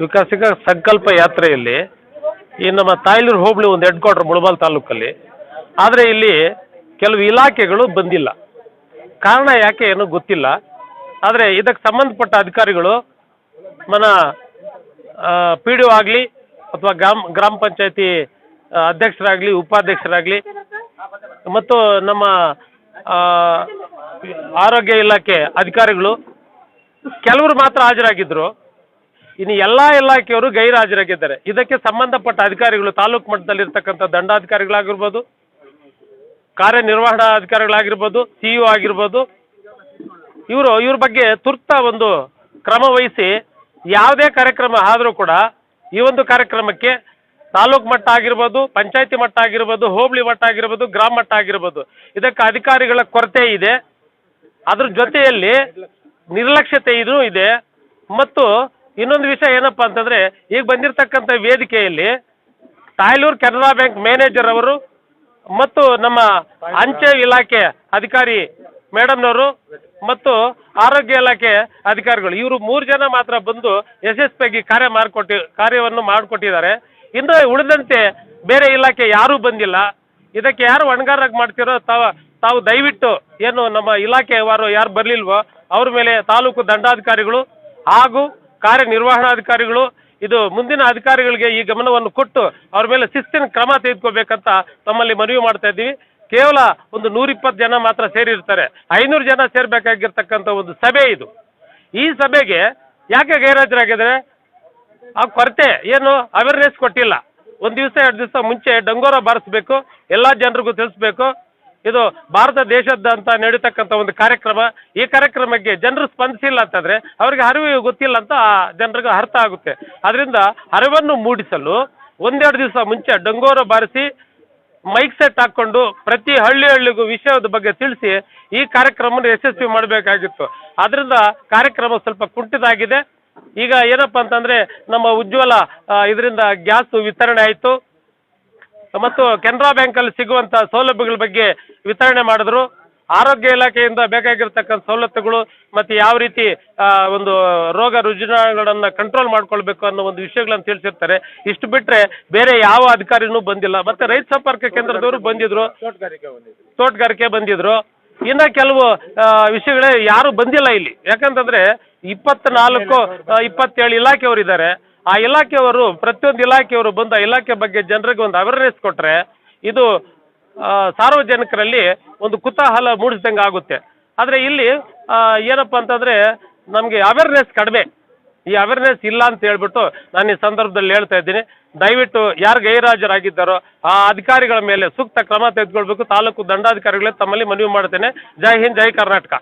ವಿಕಸಿತ ಸಂಕಲ್ಪ ಯಾತ್ರೆಯಲ್ಲಿ ಈ ನಮ್ಮ ತಾಯ್ಲೂರು ಹೋಬಳಿ ಒಂದು ಹೆಡ್ ಕ್ವಾರ್ಟರ್ ಮುಳಬಾಲ್ ತಾಲೂಕಲ್ಲಿ. ಆದರೆ ಇಲ್ಲಿ ಕೆಲವು ಇಲಾಖೆಗಳು ಬಂದಿಲ್ಲ. ಕಾರಣ ಯಾಕೆ ಏನೂ ಗೊತ್ತಿಲ್ಲ. ಆದರೆ ಇದಕ್ಕೆ ಸಂಬಂಧಪಟ್ಟ ಅಧಿಕಾರಿಗಳು ಮನ ಪಿ ಡಿ ಒ ಆಗಲಿ ಅಥವಾ ಗ್ರಾಮ ಗ್ರಾಮ ಪಂಚಾಯತಿ ಅಧ್ಯಕ್ಷರಾಗಲಿ, ಉಪಾಧ್ಯಕ್ಷರಾಗಲಿ ಮತ್ತು ನಮ್ಮ ಆರೋಗ್ಯ ಇಲಾಖೆ ಅಧಿಕಾರಿಗಳು ಕೆಲವರು ಮಾತ್ರ ಹಾಜರಾಗಿದ್ದರು ಇನ್ನು ಎಲ್ಲ ಇಲಾಖೆಯವರು ಗೈರಾಜರಾಗಿದ್ದಾರೆ. ಇದಕ್ಕೆ ಸಂಬಂಧಪಟ್ಟ ಅಧಿಕಾರಿಗಳು, ತಾಲೂಕು ಮಟ್ಟದಲ್ಲಿರ್ತಕ್ಕಂಥ ದಂಡಾಧಿಕಾರಿಗಳಾಗಿರ್ಬೋದು ಕಾರ್ಯನಿರ್ವಹಣಾ ಅಧಿಕಾರಿಗಳಾಗಿರ್ಬೋದು ಸಿ ಇ ಆಗಿರ್ಬೋದು, ಇವರು, ಇವ್ರ ಬಗ್ಗೆ ತುರ್ತ ಒಂದು ಕ್ರಮ ವಹಿಸಿ ಯಾವುದೇ ಕಾರ್ಯಕ್ರಮ ಆದರೂ ಕೂಡ ಈ ಒಂದು ಕಾರ್ಯಕ್ರಮಕ್ಕೆ ತಾಲೂಕು ಮಟ್ಟ ಆಗಿರ್ಬೋದು, ಪಂಚಾಯತಿ ಮಟ್ಟ ಆಗಿರ್ಬೋದು, ಹೋಬಳಿ ಮಟ್ಟ ಆಗಿರ್ಬೋದು, ಗ್ರಾಮ ಮಟ್ಟ ಆಗಿರ್ಬೋದು. ಇದಕ್ಕೆ ಅಧಿಕಾರಿಗಳ ಕೊರತೆ ಇದೆ. ಅದ್ರ ಜೊತೆಯಲ್ಲಿ ನಿರ್ಲಕ್ಷ್ಯತೆ ಇದೂ ಇದೆ. ಮತ್ತು ಇನ್ನೊಂದು ವಿಷಯ ಏನಪ್ಪ ಅಂತಂದ್ರೆ, ಈಗ ಬಂದಿರತಕ್ಕಂಥ ವೇದಿಕೆಯಲ್ಲಿ ತಾಯ್ಲೂರ್ ಕೆನರಾ ಬ್ಯಾಂಕ್ ಮ್ಯಾನೇಜರ್ ಅವರು ಮತ್ತು ನಮ್ಮ ಅಂಚೆ ಇಲಾಖೆ ಅಧಿಕಾರಿ ಮೇಡಮ್ನವರು ಮತ್ತು ಆರೋಗ್ಯ ಇಲಾಖೆ ಅಧಿಕಾರಿಗಳು, ಇವರು ಮೂರು ಜನ ಮಾತ್ರ ಬಂದು ಯಶಸ್ವಿಯಾಗಿ ಕಾರ್ಯ ಮಾಡಿಕೊಟ್ಟಿ, ಕಾರ್ಯವನ್ನು ಮಾಡಿಕೊಟ್ಟಿದ್ದಾರೆ. ಇನ್ನು ಉಳಿದಂತೆ ಬೇರೆ ಇಲಾಖೆ ಯಾರೂ ಬಂದಿಲ್ಲ. ಇದಕ್ಕೆ ಯಾರು ಹೊಣೆಗಾರಾಗಿ ಮಾಡ್ತಿರೋ ತಾವು ತಾವು ದಯವಿಟ್ಟು ಏನು ನಮ್ಮ ಇಲಾಖೆಯವರು ಯಾರು ಬರಲಿಲ್ವೋ, ಅವ್ರ ಮೇಲೆ ತಾಲೂಕು ದಂಡಾಧಿಕಾರಿಗಳು ಹಾಗೂ ಕಾರ್ಯನಿರ್ವಹಣಾಧಿಕಾರಿಗಳು ಇದು ಮುಂದಿನ ಅಧಿಕಾರಿಗಳಿಗೆ ಈ ಗಮನವನ್ನು ಕೊಟ್ಟು ಅವ್ರ ಮೇಲೆ ಶಿಸ್ತಿನ ಕ್ರಮ ತೆಗೆದುಕೋಬೇಕಂತ ತಮ್ಮಲ್ಲಿ ಮನವಿ ಮಾಡ್ತಾ ಇದ್ದೀವಿ. ಕೇವಲ ಒಂದು ನೂರಿಪ್ಪತ್ತು ಜನ ಮಾತ್ರ ಸೇರಿರ್ತಾರೆ. ಐನೂರು ಜನ ಸೇರಬೇಕಾಗಿರ್ತಕ್ಕಂಥ ಒಂದು ಸಭೆ ಇದು. ಈ ಸಭೆಗೆ ಯಾಕೆ ಗೈರಾಜರಾಗಿದ್ದಾರೆ ಆ ಕೊರತೆ ಏನು? ಅವೇರ್ನೆಸ್ ಕೊಟ್ಟಿಲ್ಲ. ಒಂದು ದಿವಸ, ಎರಡು ದಿವಸ ಮುಂಚೆ ಡಂಗೋರ ಬಾರಿಸ್ಬೇಕು. ಎಲ್ಲ ಜನರಿಗೂ ತಿಳಿಸ್ಬೇಕು. ಇದು ಭಾರತ ದೇಶದಂತ ನಡೀತಕ್ಕಂಥ ಒಂದು ಕಾರ್ಯಕ್ರಮ. ಈ ಕಾರ್ಯಕ್ರಮಕ್ಕೆ ಜನರು ಸ್ಪಂದಿಸಿಲ್ಲ ಅಂತಂದ್ರೆ ಅವರಿಗೆ ಅರಿವು ಗೊತ್ತಿಲ್ಲ ಅಂತ ಆ ಜನರಿಗೆ ಅರ್ಥ ಆಗುತ್ತೆ. ಅದರಿಂದ ಅರಿವನ್ನು ಮೂಡಿಸಲು ಒಂದೆರಡು ದಿವಸ ಮುಂಚೆ ಡಂಗೋರ ಬಾರಿಸಿ ಮೈಕ್ ಸೆಟ್ ಹಾಕ್ಕೊಂಡು ಪ್ರತಿ ಹಳ್ಳಿ ಹಳ್ಳಿಗೂ ವಿಷಯದ ಬಗ್ಗೆ ತಿಳಿಸಿ ಈ ಕಾರ್ಯಕ್ರಮವನ್ನು ಯಶಸ್ವಿ ಮಾಡಬೇಕಾಗಿತ್ತು. ಅದರಿಂದ ಕಾರ್ಯಕ್ರಮ ಸ್ವಲ್ಪ ಕುಂಠಿತಾಗಿದೆ ಈಗ ಏನಪ್ಪ ಅಂತಂದರೆ ನಮ್ಮ ಉಜ್ವಲ ಇದರಿಂದ ಗ್ಯಾಸ್ ವಿತರಣೆ ಆಯಿತು. ಮತ್ತು ಕೆನರಾ ಬ್ಯಾಂಕಲ್ಲಿ ಸಿಗುವಂಥ ಸೌಲಭ್ಯಗಳ ಬಗ್ಗೆ ವಿತರಣೆ ಮಾಡಿದ್ರು. ಆರೋಗ್ಯ ಇಲಾಖೆಯಿಂದ ಬೇಕಾಗಿರ್ತಕ್ಕಂಥ ಸವಲತ್ತುಗಳು ಮತ್ತು ಯಾವ ರೀತಿ ಒಂದು ರೋಗ ರುಜಿನಗಳನ್ನು ಕಂಟ್ರೋಲ್ ಮಾಡ್ಕೊಳ್ಬೇಕು ಅನ್ನೋ ಒಂದು ವಿಷಯಗಳನ್ನು ತಿಳಿಸಿರ್ತಾರೆ. ಇಷ್ಟು ಬಿಟ್ಟರೆ ಬೇರೆ ಯಾವ ಅಧಿಕಾರಿನೂ ಬಂದಿಲ್ಲ. ಮತ್ತು ರೈತ ಸಂಪರ್ಕ ಕೇಂದ್ರದವರು ಬಂದಿದ್ರು. ತೋಟಗಾರಿಕೆ ಬಂದಿದ್ರು. ಇನ್ನು ಕೆಲವು ವಿಷಯಗಳೇ ಯಾರು ಬಂದಿಲ್ಲ ಇಲ್ಲಿ. ಯಾಕಂತಂದ್ರೆ ಇಪ್ಪತ್ನಾಲ್ಕು ಇಪ್ಪತ್ತೇಳು ಇಲಾಖೆಯವರು ಇದ್ದಾರೆ ಆ ಇಲಾಖೆಯವರು, ಪ್ರತಿಯೊಂದು ಇಲಾಖೆಯವರು ಬಂದು ಆ ಇಲಾಖೆ ಬಗ್ಗೆ ಜನರಿಗೆ ಒಂದು ಅವೇರ್ನೆಸ್ ಕೊಟ್ಟರೆ ಇದು ಸಾರ್ವಜನಿಕರಲ್ಲಿ ಒಂದು ಕುತೂಹಲ ಮೂಡಿಸಿದಂಗೆ ಆಗುತ್ತೆ. ಆದರೆ ಇಲ್ಲಿ ಏನಪ್ಪ ಅಂತಂದರೆ ನಮಗೆ ಅವೇರ್ನೆಸ್ ಕಡಿಮೆ. ಈ ಅವೇರ್ನೆಸ್ ಇಲ್ಲ ಅಂತ ಹೇಳ್ಬಿಟ್ಟು ನಾನು ಈ ಸಂದರ್ಭದಲ್ಲಿ ಹೇಳ್ತಾ ಇದ್ದೀನಿ. ದಯವಿಟ್ಟು ಯಾರು ಗೈರಾಜರಾಗಿದ್ದಾರೋ, ಆ ಅಧಿಕಾರಿಗಳ ಮೇಲೆ ಸೂಕ್ತ ಕ್ರಮ ತೆಗೆದುಕೊಳ್ಬೇಕು. ತಾಲೂಕು ದಂಡಾಧಿಕಾರಿಗಳೇ ತಮ್ಮಲ್ಲಿ ಮನವಿ ಮಾಡ್ತೇನೆ. ಜೈ ಹಿಂದ್, ಜೈ ಕರ್ನಾಟಕ.